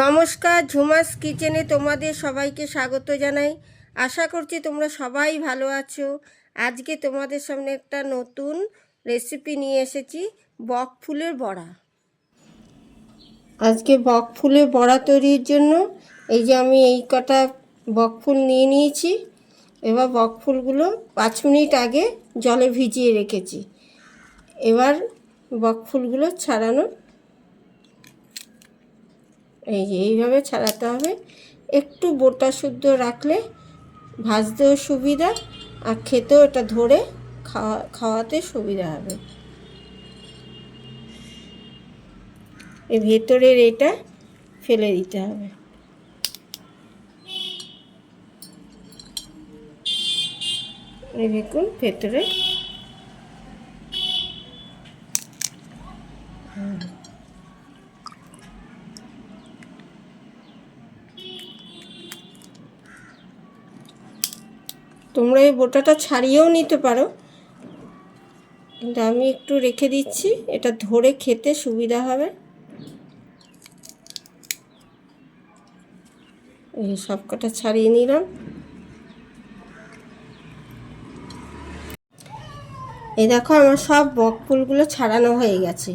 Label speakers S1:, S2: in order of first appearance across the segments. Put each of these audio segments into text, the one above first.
S1: নমস্কার, ঝুমাস কিচেনে তোমাদের সবাইকে স্বাগত জানাই। আশা করছি তোমরা সবাই ভালো আছো। আজকে তোমাদের সামনে একটা নতুন রেসিপি নিয়ে এসেছি, বক ফুলের বড়া। আজকে বক ফুলের বড়া তৈরির জন্য এই যে আমি এই কটা বক ফুল নিয়ে নিয়েছি। এবার বক ফুলগুলো পাঁচ মিনিট আগে জলে ভিজিয়ে রেখেছি। এবার বক ফুলগুলো ছাড়ানো এই যে এইভাবে ছাড়াতে হবে। একটু বোটা শুদ্ধ রাখলে ভাজতেও সুবিধা আর খেতেও এটা ধরে খাওয়া, খাওয়াতে সুবিধা হবে। এই ভেতরের এটা ফেলে দিতে হবে। এই দেখুন ভেতরে তোমরা এই বোটাটা ছাড়িয়েও নিতে পারো। কিন্তু আমি একটু রেখে দিচ্ছি, এটা ধরে খেতে সুবিধা হবে। এই সব কটা ছাড়িয়ে নিলাম। এই দেখো আমার সব বক ফুলগুলো ছাড়ানো হয়ে গেছে।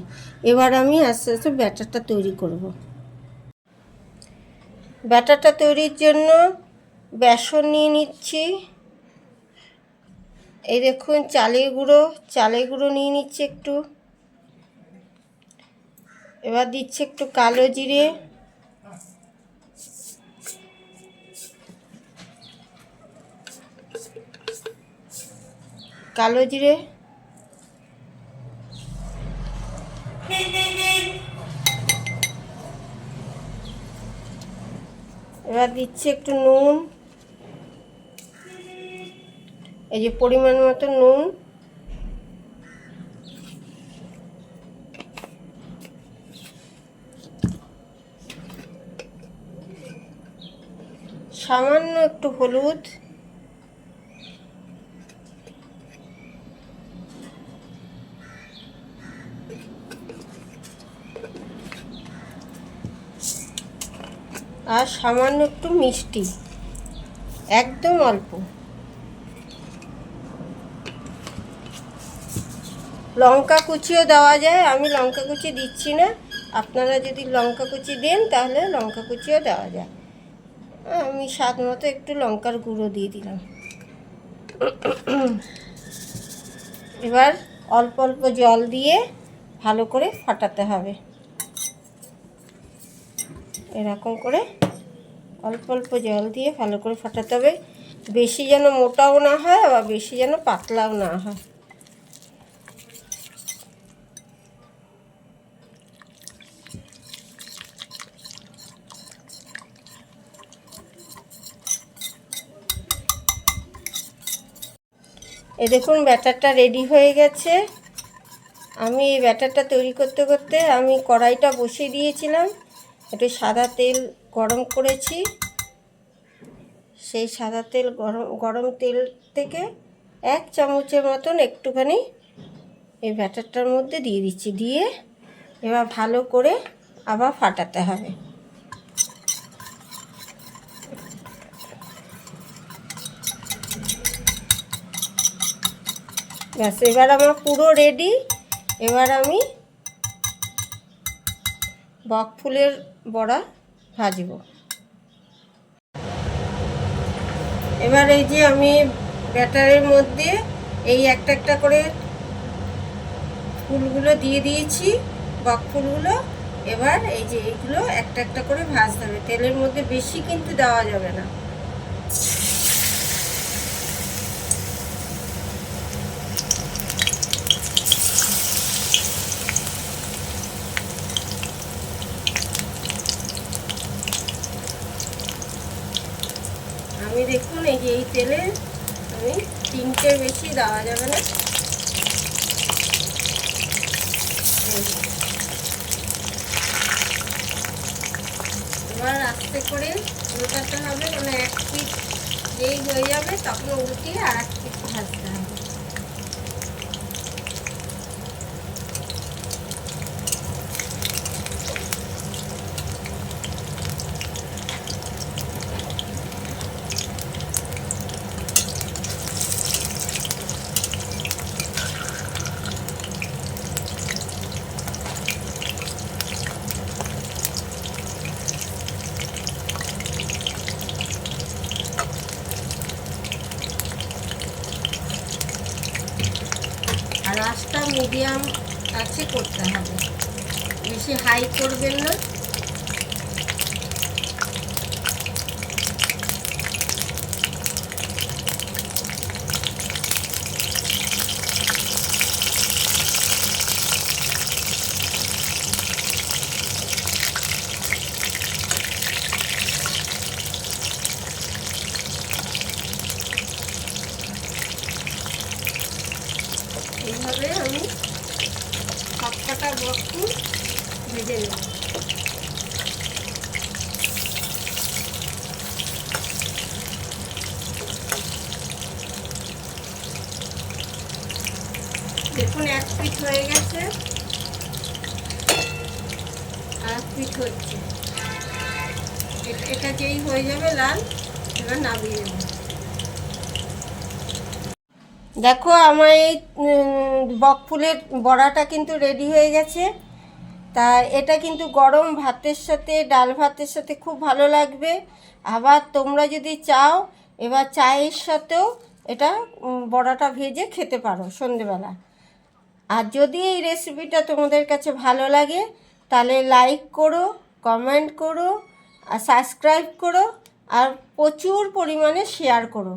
S1: এবার আমি আস্তে আস্তে ব্যাটারটা তৈরি করব। ব্যাটারটা তৈরির জন্য বেসন নিয়ে নিচ্ছি। এই দেখুন চালের গুঁড়ো চালের গুঁড়ো নিয়ে নিচ্ছে একটু। এবার দিচ্ছে একটু কালো জিরে। কালো জিরে। এবার দিচ্ছে একটু নুন। এই যে পরিমাণ মতো নুন। সামান্য একটু হলুদ। আর সামান্য একটু মিষ্টি। একদম অল্প। লঙ্কা কুচিও দেওয়া যায়, আমি লঙ্কা কুচি দিচ্ছি না। আপনারা যদি লঙ্কা কুচি দেন, তাহলে লঙ্কা কুচিও দেওয়া যায়। আমি স্বাদ মতো একটু লঙ্কার গুঁড়ো দিয়ে দিলাম। এবার অল্প অল্প জল দিয়ে ভালো করে ফাটাতে হবে। এরকম করে অল্প অল্প জল দিয়ে ভালো করে ফাটাতে হবে। বেশি যেন মোটাও না হয়, আবার বেশি যেন পাতলাও না হয়। এ দেখুন, ব্যাটারটা রেডি হয়ে গেছে। আমি এই ব্যাটারটা তৈরি করতে করতে আমি কড়াইটা বসিয়ে দিয়েছিলাম। একটু সাদা তেল গরম করেছি। সেই সাদা তেল গরম গরম তেল থেকে এক চামচের মতন একটুখানি এই ব্যাটারটার মধ্যে দিয়ে দিচ্ছি। দিয়ে এবার ভালো করে আবার ফাটাতে হবে। ব্যাস, এবার আমার পুরো রেডি এবার আমি বক ফুলের বড়া ভাজব। এবার এই যে আমি ব্যাটারের মধ্যে এই একটা একটা করে ফুলগুলো দিয়ে দিয়েছি, বক ফুলগুলো। এবার এই যে এইগুলো একটা একটা করে ভাজতে হবে। তেলের মধ্যে বেশি কিন্তু দেওয়া যাবে না। আমি দেখুন, এই যে এই তেলে আমি তিনটের বেশি দেওয়া যাবে না। এবার আস্তে করে উল্টাতে হবে মানে এক পিঠ যেই হয়ে যাবে, তখন উল্টিয়ে আর এক পিঠ ভাজতে হবে। আর আস্তা মিডিয়াম কাছে করতে হবে। বেশি হাই করবেন না। ভেজে নেব দেখুন, এক পিঠ হয়ে গেছে। আর পিঠ হচ্ছে। এটা- যেই হয়ে যাবে লাল, এবার নামিয়ে নেব। দেখো, আমার এই বকফুলের বড়াটা কিন্তু রেডি হয়ে গেছে। তা এটা কিন্তু গরম ভাতের সাথে, ডাল ভাতের সাথে খুব ভালো লাগবে। আবার তোমরা যদি চাও, এবার চায়ের সাথেও এটা বড়াটা ভেজে খেতে পারো সন্ধেবেলা। আর যদি এই রেসিপিটা তোমাদের কাছে ভালো লাগে, তাহলে লাইক করো কমেন্ট করো, আর সাবস্ক্রাইব করো, আর প্রচুর পরিমাণে শেয়ার করো।